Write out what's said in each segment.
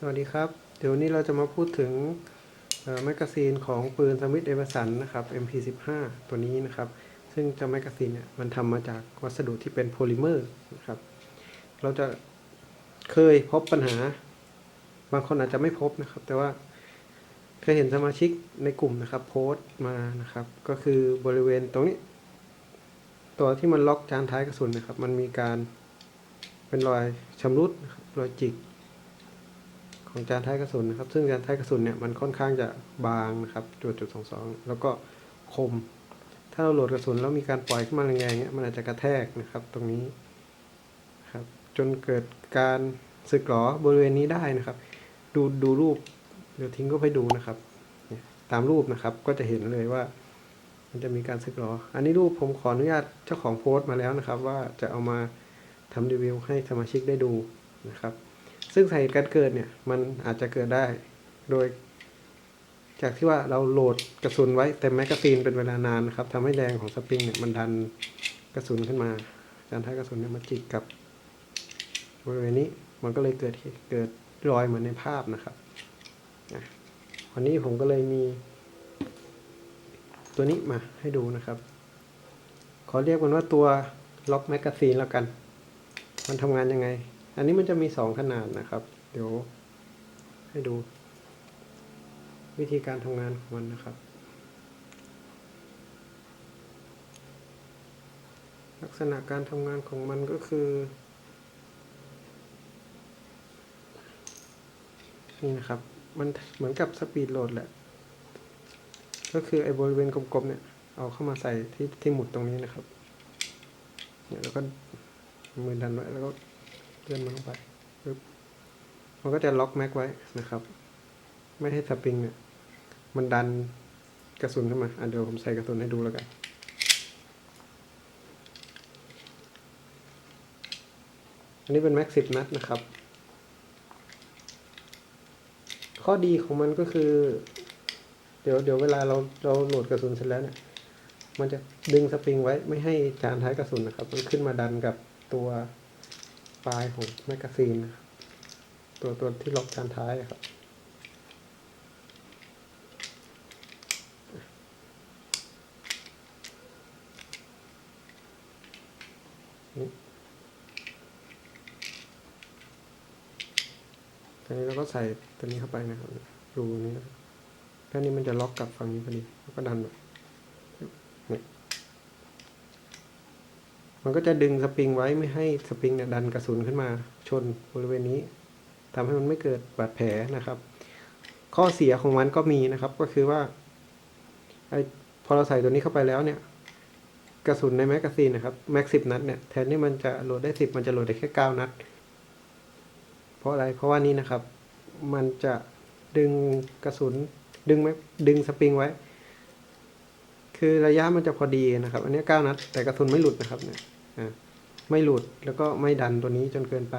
สวัสดีครับ เดี๋ยววันนี้เราจะมาพูดถึงแมกกาซีนของปืนสมิธเอเวอร์สันนะครับ MP15 ตัวนี้นะครับ ซึ่งเจ้าแมกกาซีนเนี่ยมันทำมาจากวัสดุที่เป็นโพลิเมอร์นะครับ เราจะเคยพบปัญหา บางคนอาจจะไม่พบนะครับ แต่ว่าเคยเห็นสมาชิกในกลุ่มนะครับ โพสต์มานะครับ ก็คือบริเวณตรงนี้ ตัวที่มันล็อกจานท้ายกระสุนนะครับ มันมีการเป็นรอยชำรุดรอยจิก ของจานท้ายกระสุนนะครับ ซึ่งจานท้ายกระสุนเนี่ยมันค่อนข้างจะบางนะครับจุดจุดสองสองแล้วก็คม ถ้าเราโหลดกระสุนแล้วมีการปล่อยขึ้นมาแรงๆเนี่ยมันอาจจะกระแทกนะครับ ตรงนี้ครับจนเกิดการสึกหรอบริเวณนี้ได้นะครับ ดูดูรูปเดี๋ยวทิ้งก็ไปดูนะครับตามรูปนะครับก็จะเห็นเลยว่า มันจะมีการสึกหรอ อันนี้รูปผมขออนุญาตเจ้าของโพสต์มาแล้วนะครับ ว่าจะเอามาทำรีวิวให้สมาชิกได้ดูนะครับ ซึ่งสาเหตุการเกิดเนี่ยมันอาจจะเกิดได้ โดย จากที่ว่าเราโหลดกระสุนไว้เต็มแมกกาซีนเป็นเวลานานนะครับทำให้แรงของสปริงเนี่ยมันดันกระสุนขึ้นมาจานท้ายกระสุนเนี่ยมาจิกกับบริเวณนี้มันก็เลยเกิดเกิดรอยเหมือนในภาพนะครับอันนี้ผมก็เลยมี ตัวนี้มาให้ดูนะครับ ขอเรียกมันว่าตัวล็อกแมกกาซีนแล้วกัน มันทำงานยังไง อันนี้มันจะมีสองขนาดนะครับ เดี๋ยวให้ดู วิธีการทำงานของมันนะครับ ลักษณะการทำงานของมันก็คือนี่นะครับ มันเหมือนกับสปีดโหลดแหละ ก็คือไอ้บริเวณกลมๆเนี่ย เอาเข้ามาใส่ที่ที่หมุดตรงนี้นะครับ เนี่ยแล้วก็มือดันไว้แล้วก็ เลื่อนมันลงไปปึ๊บมันก็จะล็อกแม็กไว้นะครับ ไม่ให้สปริงเนี่ย มันดันกระสุนขึ้นมาอะเดี๋ยวผมใส่กระสุนให้ดูแล้วกันอันนี้เป็นแม็กสิบนัดนะครับ ข้อดีของมันก็คือ เดี๋ยวเดี๋ยวเวลาเราเราโหลดกระสุนเสร็จแล้วเนี่ย มันจะดึงสปริงไว้ไม่ให้จานท้ายกระสุนนะครับ มันขึ้นมาดันกับตัว ลายของแมกกาซีนตัวตัวที่ล็อกจานท้ายครับทีนี้เราก็ใส่ตัวนี้เข้าไปนะครับรูนี้แค่นี้มันจะล็อกกับฝั่งนี้พอดีแล้วก็ดันแบบนี่ มันก็จะดึงสปริงไว้ไม่ให้สปริงเนี่ยดันกระสุนขึ้นมาชนบริเวณนี้ทำให้มันไม่เกิดบาดแผลนะครับ ข้อเสียของมันก็มีนะครับ ก็คือว่าไอพอเราใส่ตัวนี้เข้าไปแล้วเนี่ย กระสุนในแมกกาซีนนะครับแม็กสิบนัดเนี่ยแทนที่มันจะโหลดได้สิบมันจะโหลดได้แค่เก้านัด เพราะอะไรเพราะว่านี่นะครับ มันจะดึงกระสุนดึงแม็กดึงสปริงไว้ คือระยะมันจะพอดีนะครับ อันนี้เก้านัดแต่กระสุนไม่หลุดนะครับเนี่ย ไม่หลุดแล้วก็ไม่ดันตัวนี้จนเกินไป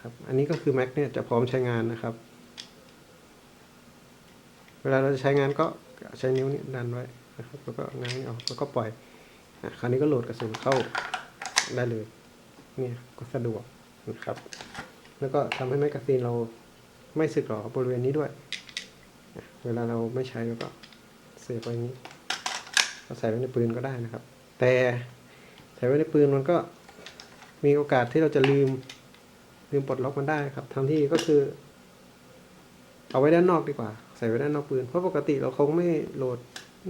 ครับอันนี้ก็คือแม็กเนี่ยจะพร้อมใช้งานนะครับ เวลาเราจะใช้งานก็ใช้นิ้วนี่ดันไว้นะครับแล้วก็ง้างนี่ออกแล้วก็ปล่อยอะคราวนี้ก็โหลดกระสุนเข้าได้เลยเนี่ยก็สะดวกนะครับ แล้วก็ทำให้แมกกาซีนเราไม่สึกหรอบริเวณนี้ด้วย เวลาเราไม่ใช้เราก็เสียบไว้อย่างนี้ก็ใส่ไว้ในปืนก็ได้นะครับ แต่ ใส่ไว้ในปืนมันก็มีโอกาสที่เราจะลืมลืมปลดล็อกมันได้ครับทางที่ก็คือ เอาไว้ด้านนอกดีกว่า ใส่ไว้ด้านนอกปืนเพราะปกติเราคงไม่โหลด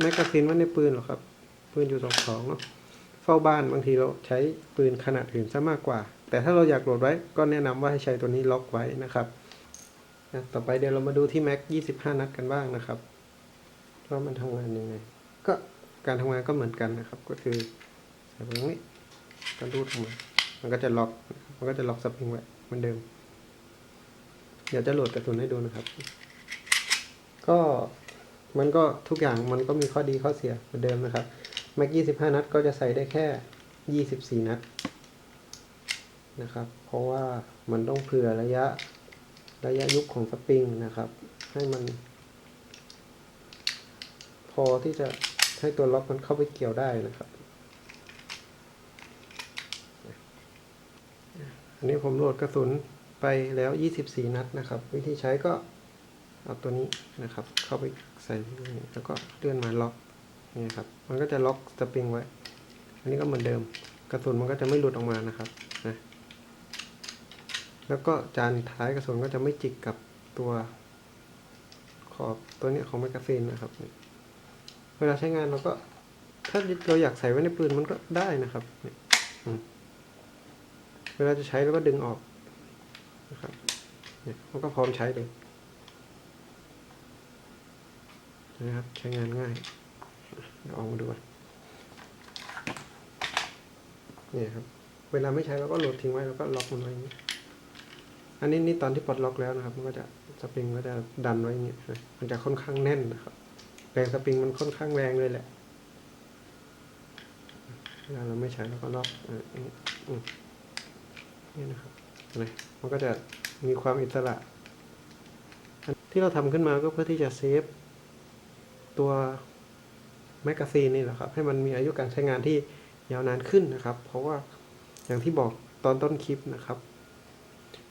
แมกกาซีนไว้ในปืนหรอกครับ ปืนอยู่สองสองเนาะเฝ้าบ้านบางทีเราใช้ปืนขนาดอื่นซะมากกว่า แต่ถ้าเราอยากโหลดไว้ก็แนะนำว่าให้ใช้ตัวนี้ล็อกไว้นะครับต่อไปเดี๋ยวเรามาดูที่แม็ก25 นัดกันบ้างนะครับว่ามันทำงานยังไงก็การทำงานก็เหมือนกันนะครับ ก็คือ ใส่ตรงนี้ก็รูดออกมามันก็จะล็อก มันก็จะล็อกสปริงไว้เหมือนเดิม เดี๋ยวจะโหลดกระสุนให้ดูนะครับ ก็มันก็ทุกอย่างมันก็มีข้อดีข้อเสียเหมือนเดิมนะครับแม็ก25นัดก็จะใส่ได้แค่24นัดนะครับ เพราะว่ามันต้องเผื่อระยะระยะยุบของสปริงนะครับ ให้มัน พอที่จะให้ตัวล็อกมันเข้าไปเกี่ยวได้นะครับ อันนี้ผมโหลดกระสุนไปแล้ว 24 นัดนะครับ วิธีใช้ก็เอาตัวนี้นะครับ เข้าไปใส่ที่นี่แล้วก็เลื่อนมาล็อกนี่ครับ มันก็จะล็อกสปริงไว้ อันนี้ก็เหมือนเดิม กระสุนมันก็จะไม่หลุดออกมานะครับนะแล้วก็จานท้ายกระสุนก็จะไม่จิกกับตัวขอบตัวนี้ของแมกกาซีนนะครับ เวลาใช้งานเราก็ ถ้าเราอยากใส่ไว้ในปืนมันก็ได้นะครับ เวลาจะใช้เราก็ดึงออกนะครับเนี่ยมันก็พร้อมใช้เลยนะครับใช้งานง่ายเดี๋ยวเอามาดูกันเนี่ยครับ เวลาไม่ใช้เราก็โหลดทิ้งไว้แล้วก็ล็อกมันไว้อย่างนี้ อันนี้นี่ตอนที่ปลดล็อกแล้วนะครับ มันก็จะสปริงก็จะดันไว้อย่างนี้นะมันจะค่อนข้างแน่นนะครับแรงสปริงมันค่อนข้างแรงเลยแหละเวลาเราไม่ใช้เราก็ล็อกอ่าอืม นี่นะครับเห็นะมันก็จะมีความอิสระ ที่เราทำขึ้นมาก็เพื่อที่จะเซฟตัวแมกกาซีนนี่แหละครับ ให้มันมีอายุการใช้งานที่ยาวนานขึ้นนะครับ เพราะว่าอย่างที่บอกตอนต้นคลิปนะครับ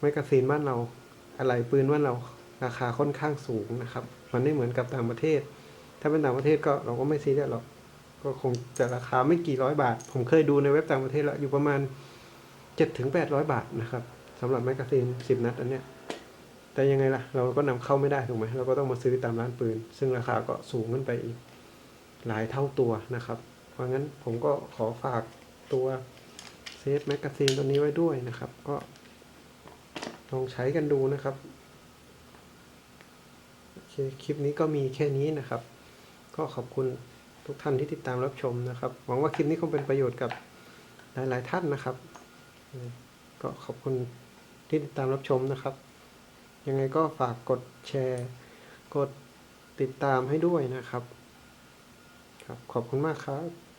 แมกกาซีนบ้านเราอะไรปืนบ้านเราราคาค่อนข้างสูงนะครับ มันไม่เหมือนกับต่างประเทศ ถ้าเป็นต่างประเทศก็เราก็ไม่ซีเรียสหรอกก็คงจะราคาไม่กี่ร้อยบาท ผมเคยดูในเว็บต่างประเทศแล้วอยู่ประมาณ จ็ดถึงแปดร้อยบาทนะครับสำหรับแมกกาซีนสิบนัดอันเนี้ยแต่ยังไงล่ะ เราก็นำเข้าไม่ได้ถูกไหมเราก็ต้องมาซื้อตามร้านปืน ซึ่งราคาก็สูงขึ้นไปอีกหลายเท่าตัวนะครับ เพราะงั้นผมก็ขอฝากตัวเซฟแมกกาซีนตัวนี้ไว้ด้วยนะครับ ก็ลองใช้กันดูนะครับโอเคคลิปนี้ก็มีแค่นี้นะครับ ก็ขอบคุณทุกท่านที่ติดตามรับชมนะครับ หวังว่าคลิปนี้คงเป็นประโยชน์กับหลาย ๆ ท่านนะครับ ก็ขอบคุณที่ติดตามรับชมนะครับ ยังไงก็ฝากกดแชร์ กดติดตามให้ด้วยนะครับ ครับ ขอบคุณมากครับ